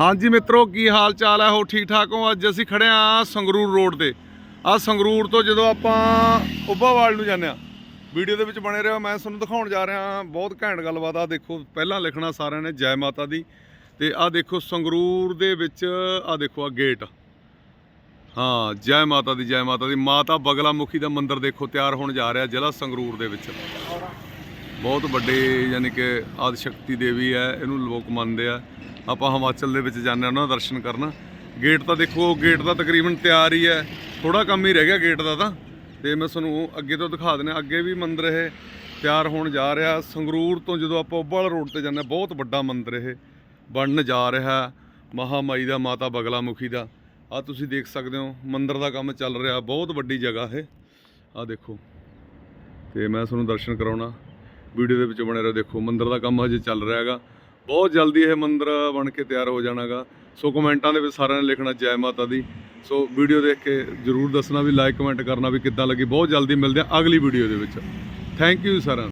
ਹਾਂਜੀ ਮਿੱਤਰੋ, ਕੀ ਹਾਲ ਚਾਲ ਹੈ ਹੋ ਠੀਕ ਠਾਕ ਹੋ? ਅੱਜ ਅਸੀਂ ਖੜੇ ਆ ਸੰਗਰੂਰ ਰੋਡ ਤੇ। ਆ ਸੰਗਰੂਰ ਤੋਂ ਜਦੋਂ ਆਪਾਂ ਉੱਭਾਵਾਲ ਨੂੰ ਜਾਂਦੇ ਆ, ਵੀਡੀਓ ਦੇ ਵਿੱਚ ਬਣੇ ਰਹੋ। ਮੈਂ ਤੁਹਾਨੂੰ ਦਿਖਾਉਣ ਜਾ ਰਿਹਾ ਬਹੁਤ ਘੈਂਟ ਗੱਲਬਾਤ ਆ। ਦੇਖੋ, ਪਹਿਲਾਂ ਲਿਖਣਾ ਸਾਰਿਆਂ ਨੇ, ਜੈ ਮਾਤਾ ਦੀ। ਤੇ ਆ ਦੇਖੋ ਸੰਗਰੂਰ ਦੇ ਵਿੱਚ ਆ ਦੇਖੋ ਆ ਗੇਟ ਹਾਂ, ਜੈ ਮਾਤਾ ਦੀ, ਜੈ ਮਾਤਾ ਦੀ। ਮਾਤਾ ਬਗਲਾ ਮੁਖੀ ਦਾ ਮੰਦਿਰ ਦੇਖੋ, ਤਿਆਰ ਹੋਣ ਜਾ ਰਿਹਾ ਜ਼ਿਲ੍ਹਾ ਸੰਗਰੂਰ ਦੇ ਵਿੱਚ। ਬਹੁਤ ਵੱਡੇ ਯਾਨੀ ਕਿ ਆਦਿ ਸ਼ਕਤੀ ਦੇਵੀ ਹੈ, ਇਹਨੂੰ ਲੋਕ ਮੰਨਦੇ ਆ। ਆਪਾਂ ਹਿਮਾਚਲ ਦੇ ਵਿੱਚ ਜਾਂਦੇ ਹਾਂ ਉਹਨਾਂ ਦਾ ਦਰਸ਼ਨ ਕਰਨ। ਗੇਟ ਤਾਂ ਦੇਖੋ ਗੇਟ ਦਾ ਤਕਰੀਬਨ ਤਿਆਰ ਹੀ ਹੈ। ਥੋੜਾ ਕੰਮ ਹੀ ਰਹਿ ਗਿਆ ਗੇਟ ਦਾ ਤਾਂ। ਤੇ ਮੈਂ ਤੁਹਾਨੂੰ ਅੱਗੇ ਤੋਂ ਦਿਖਾ ਦਿੰਦਾ, ਅੱਗੇ ਵੀ ਮੰਦਿਰ ਇਹ ਤਿਆਰ ਹੋਣ ਜਾ ਰਿਹਾ। ਸੰਗਰੂਰ ਤੋਂ ਜਦੋਂ ਆਪਾਂ ਉੱਬਾਲ ਰੋਡ ਤੇ ਜਾਂਦੇ ਹਾਂ, ਬਹੁਤ ਵੱਡਾ ਮੰਦਿਰ ਇਹ। ਬਣਨ ਜਾ ਰਿਹਾ ਮਹਾਮਾਈ ਦਾ, ਮਾਤਾ ਬਗਲਾ ਮੁਖੀ ਦਾ। ਆ ਤੁਸੀਂ ਦੇਖ ਸਕਦੇ ਹੋ, ਮੰਦਿਰ ਦਾ ਕੰਮ ਚੱਲ ਰਿਹਾ, ਬਹੁਤ ਵੱਡੀ ਜਗ੍ਹਾ ਇਹ। ਆ ਦੇਖੋ। ਤੇ ਮੈਂ ਤੁਹਾਨੂੰ ਦਰਸ਼ਨ ਕਰਾਉਣਾ। ਵੀਡੀਓ ਦੇ ਵਿੱਚ ਬਣੇ ਰਹੋ, ਦੇਖੋ, ਮੰਦਿਰ ਦਾ ਕੰਮ ਹਜੇ ਚੱਲ ਰਿਹਾ ਹੈਗਾ। ਬਹੁਤ ਜਲਦੀ ਇਹ ਮੰਦਿਰ ਬਣ ਕੇ ਤਿਆਰ ਹੋ ਜਾਣਾਗਾ। ਸੋ ਕਮੈਂਟਾਂ ਦੇ ਵਿੱਚ ਸਾਰਿਆਂ ਨੇ ਲਿਖਣਾ ਜੈ ਮਾਤਾ ਦੀ। ਸੋ ਵੀਡੀਓ ਦੇਖ ਕੇ ਜਰੂਰ ਦੱਸਣਾ ਵੀ ਲਾਈਕ ਕਮੈਂਟ ਕਰਨਾ ਵੀ ਕਿੱਦਾਂ ਲੱਗੀ। ਬਹੁਤ ਜਲਦੀ ਮਿਲਦੇ ਆ ਅਗਲੀ ਵੀਡੀਓ ਦੇ ਵਿੱਚ। ਥੈਂਕ ਯੂ ਸਾਰਿਆਂ ਨੂੰ।